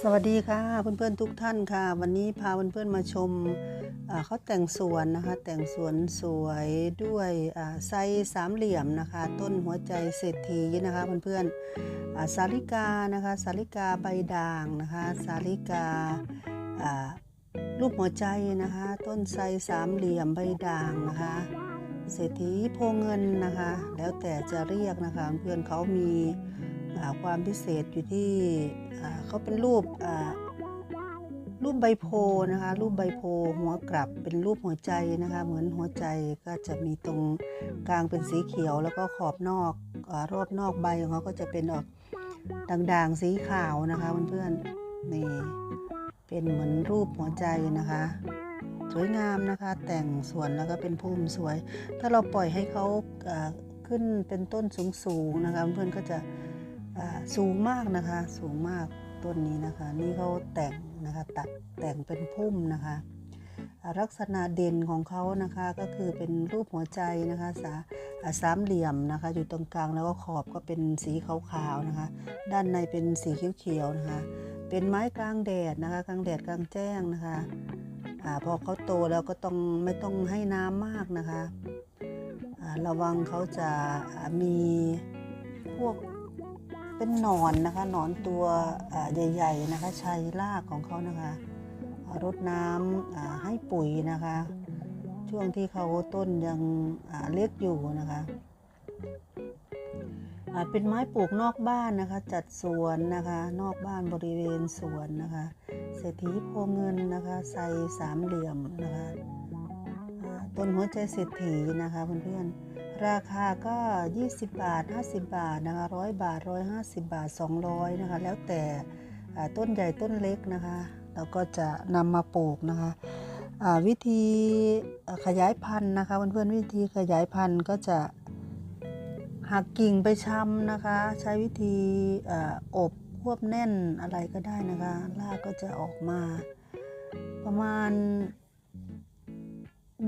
สวัสดีค่ะเพื่อนๆทุกท่านค่ะ วันนี้พาเพื่อนๆมาชมเขาแต่งสวนนะคะ แต่งสวนสวยด้วยไซสามเหลี่ยมนะคะ ต้นหัวใจเศรษฐีนะคะเพื่อนๆอ่าสาลิกานะคะสาลิกาใบด่างนะคะสาลิการูปหัวใจนะคะ ต้นไทรสามเหลี่ยมใบด่างนะคะเศรษฐีโพเงินนะคะ แล้วแต่จะเรียกนะคะเพื่อนเขามี ความพิเศษอยู่ที่เขาเป็นรูปรูปใบโพนะคะ รูปใบโพหัวกลับเป็นรูปหัวใจนะคะ เหมือนหัวใจก็จะมีตรงกลางเป็นสีเขียว แล้วก็ขอบนอกอรอบนอกใบของเขาก็จะเป็นออกด่างๆสีขาวนะคะเพื่อนๆนี่เป็นเหมือนรูปหัวใจนะคะ สวยงามนะคะ แต่งสวนแล้วก็เป็นพุ่มสวย ถ้าเราปล่อยให้เขาขึ้นเป็นต้นสูงๆนะคะ เพื่อนก็จะ สูงมากนะคะ สูงมากต้นนี้นะคะ นี่เขาแต่งนะคะตัดแต่งเป็นพุ่มนะคะลักษณะเด่นของเขานะคะก็คือเป็นรูปหัวใจนะคะสาสามเหลี่ยมนะคะ อยู่ตรงกลางแล้วก็ขอบก็เป็นสีขาวๆนะคะ ด้านในเป็นสีเขียวๆนะคะ เป็นไม้กลางแดดนะคะ กลางแดดกลางแจ้งนะคะอพอเขาโตแล้วก็ต้องไม่ต้องให้น้ำมากนะคะอ่าระวังเขาจะมีพวก เป็นหนอนนะคะหนอนตัวใหญ่ ๆนะคะชัยรากของเขานะคะรดน้ำอ่าให้ปุ๋ยนะคะ ช่วงที่เขาต้นยังเล็กอยู่นะคะเป็นไม้ปลูกนอกบ้านนะคะ จัดสวนนะคะ นอกบ้านบริเวณสวนนะคะ เศรษฐีโพเงินนะคะ ใส่สามเหลี่ยมนะคะ ต้นหัวใจเศรษฐีนะคะเพื่อนๆราคาก็ 20 บาท 50 บาทนะคะ100บาท 150 บาท 200นะคะแล้วแต่ต้นใหญ่ต้นเล็กนะคะเราก็จะนำมาปลูกนะคะวิธีขยายพันธุ์นะคะเพื่อนๆวิธีขยายพันธุ์ก็จะหักกิ่งไปชำนะคะ ใช้วิธีอออบควบแน่นอะไรก็ได้นะคะรากก็จะออกมาประมาณ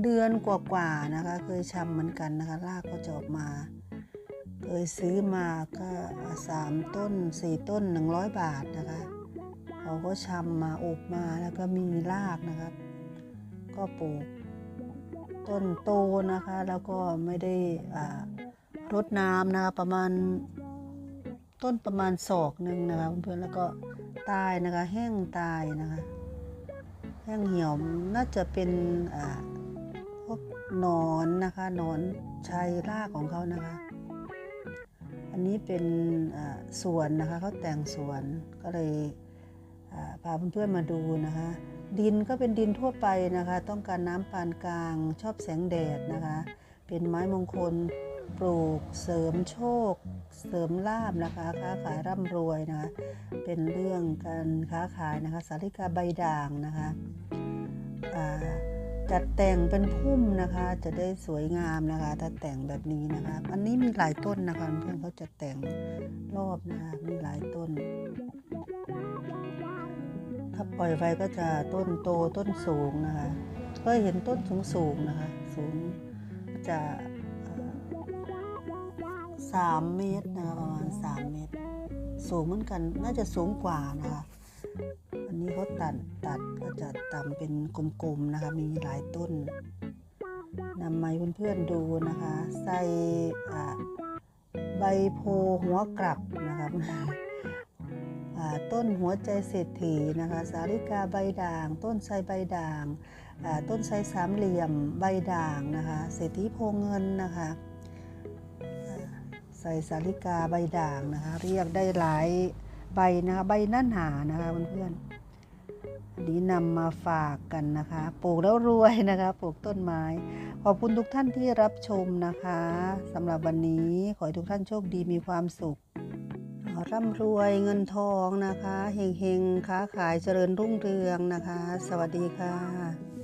เดือนกว่าๆนะคะ เคยชำเหมือนกันนะคะรากก็จะออกมา เคยซื้อมาก็สามต้นสี่ต้นหนึ่งร้อยบาทนะคะเขาก็ชำมาอบมาแล้วก็มีรากนะครับ ก็ปลูกต้นโตนะคะ แล้วก็ไม่ได้รดน้ำนะคะประมาณต้นประมาณศอกหนึ่งนะคะเพื่อนๆแล้วก็ตายนะคะแห้งตายนะคะแห้งเหี่ยวน่าจะเป็นอ่า นอนนะคะหนอนชัยรากของเขานะคะ อันนี้เป็นสวนนะคะเขาแต่งสวนก็เลยพาเพื่อนๆมาดูนะคะ ดินก็เป็นดินทั่วไปนะคะ ต้องการน้ำปานกลางชอบแสงแดดนะคะ เป็นไม้มงคลปลูกเสริมโชค เสริมลาบนะคะค้าขายร่ำรวยนะคะ เป็นเรื่องการค้าขายนะคะสาริกาใบด่างนะคะอ่า จัดแต่งเป็นพุ่มนะคะ จะได้สวยงามนะคะ ถ้าแต่งแบบนี้นะคะ อันนี้มีหลายต้นนะคะเพื่อนเขาจะแต่งรอบนะคะมีหลายต้น ถ้าปล่อยไว้ก็จะต้นโตต้นสูงนะคะก็เห็นต้นสูงสูงนะคะ สูงจะสามเมตรนะคะประมาณสามเมตร สูงเหมือนกันน่าจะสูงกว่านะคะ นี้เขาตัดตัดก็จะตำเป็นกลมๆนะคะ มีหลายต้นนำมาเพื่อนๆดูนะคะ ใส่ใบโพหัวกลับนะคะต้นหัวใจเศรษฐีนะคะ สาลิกาใบด่าง ต้นไทรใบด่างต้นไทรสามเหลี่ยมใบด่างนะคะเศรษฐีโพเงินนะคะใส่สาลิกาใบด่างนะคะ เรียกได้หลายใบนะคะใบหน้าหนานะคะเพื่อนๆ อันนี้นำมาฝากกันนะคะ ปลูกแล้วรวยนะคะ ปลูกต้นไม้ ขอบคุณทุกท่านที่รับชมนะคะสำหรับวันนี้ขอให้ทุกท่านโชคดีมีความสุขร่ำรวยเงินทองนะคะเฮงๆค้าขายเจริญรุ่งเรืองนะคะ สวัสดีค่ะ